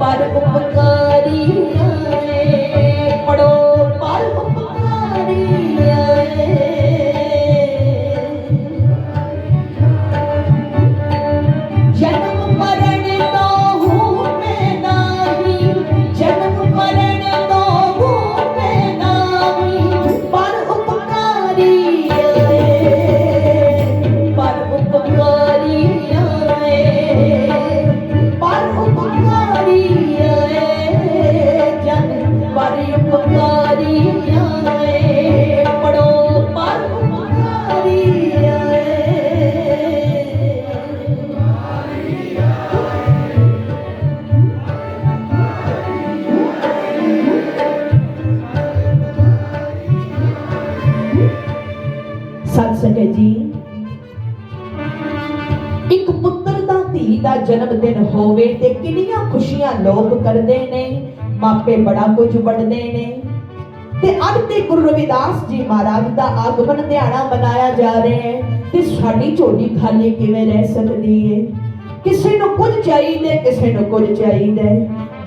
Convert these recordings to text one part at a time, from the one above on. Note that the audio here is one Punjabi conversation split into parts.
para pupunta ਹੈ ਜੀ। ਇੱਕ ਪੁੱਤਰ ਦਾ ਧੀ ਦਾ ਜਨਮ ਦਿਨ ਹੋਵੇ ਤੇ ਕਿੰਨੀਆਂ ਖੁਸ਼ੀਆਂ ਲੋਕ ਕਰਦੇ ਨੇ। ਮਾਪੇ ਬੜਾ ਕੁਝ ਵੰਡਦੇ ਨੇ। ਤੇ ਅੱਜ ਤੇ ਗੁਰੂ ਰਵਿਦਾਸ ਜੀ ਮਹਾਰਾਜ ਦਾ ਆਗਮਨ ਧਿਆਣਾ ਮਨਾਇਆ ਜਾ ਰਿਹਾ ਹੈ। ਤੇ ਸਾਡੀ ਝੋਲੀ ਖਾਲੀ ਕਿਵੇਂ ਰਹਿ ਸਕਦੀ ਹੈ? ਕਿਸੇ ਨੂੰ ਕੁਝ ਚਾਹੀਦਾ, ਕਿਸੇ ਨੂੰ ਕੁਝ ਚਾਹੀਦਾ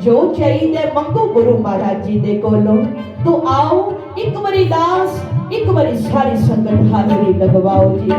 ਜੋ ਚਾਹੀਦਾ ਮੰਗੋ ਗੁਰੂ ਮਹਾਰਾਜ ਜੀ ਦੇ ਕੋਲੋਂ, ਤੋ ਆਓ, ਇੱਕ ਵਾਰੀ ਦਾਸ, ਇੱਕ ਵਾਰੀ ਸਾਰੀ ਸੰਗਤ ਹਾਜ਼ਰੀ ਲਗਵਾਓ ਜੀ।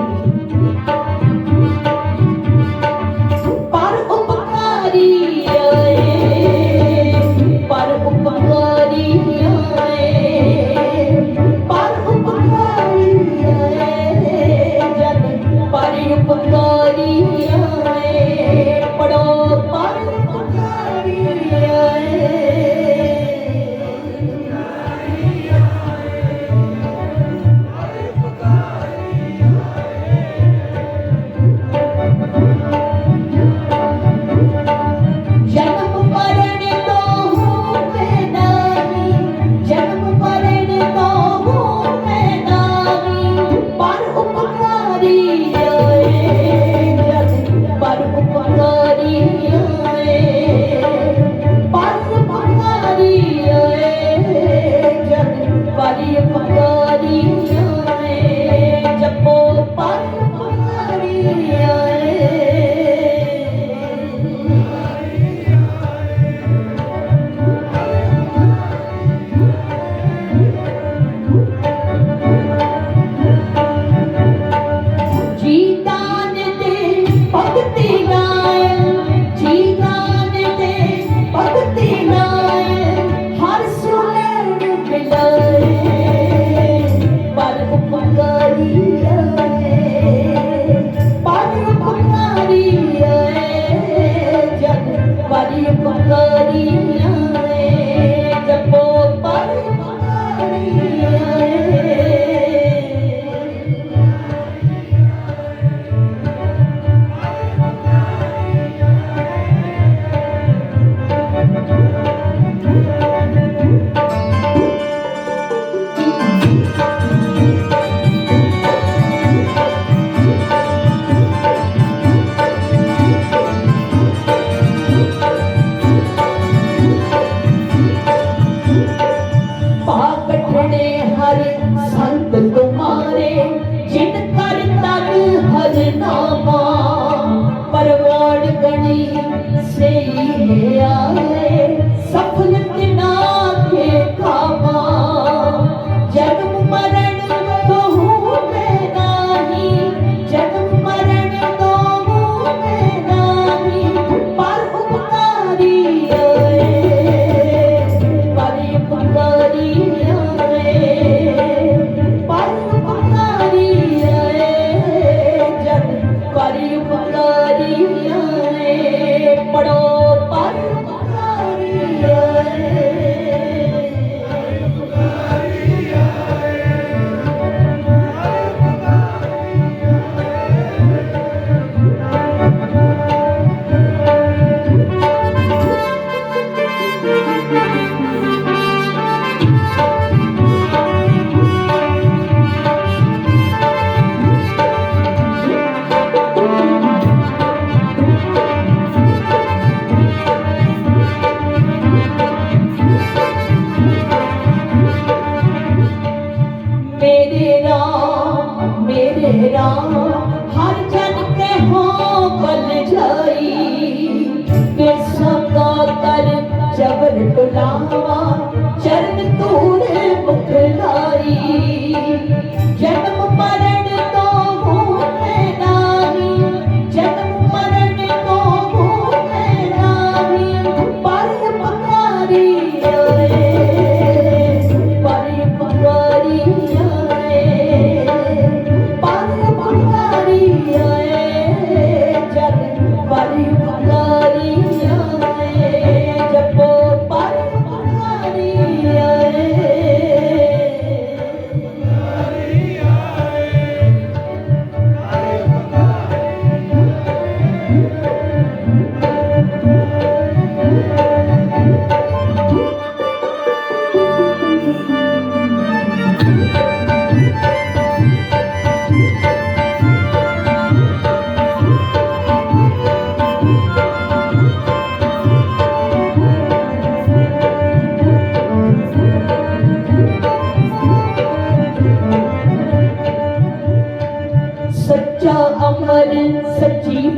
Thank you.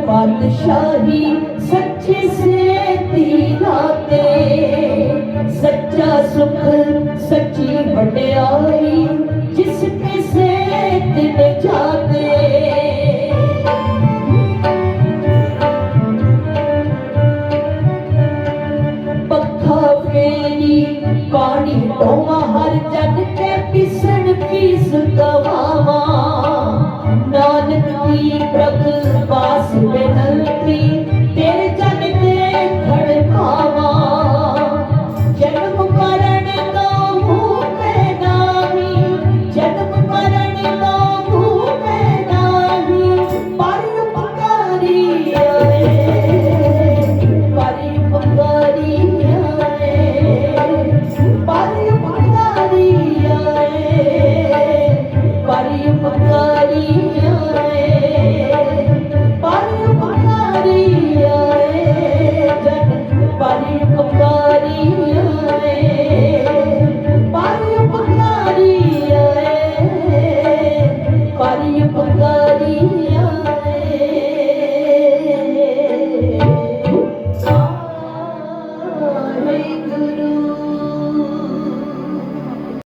ਪਾਤਸ਼ਾਹੀ ਸੱਚੇ ਸੇ ਤੀਨਾਤੇ ਸੱਚਾ ਸੁਖ ਸੱਚੀ ਵਡਿਆਈ ਜਿਸ ਕੇ ਸੇ ਤਿਨ ਜਾਤੇ ਪਾਣੀ ਟੋਵਾ ਹਰ ਜਗ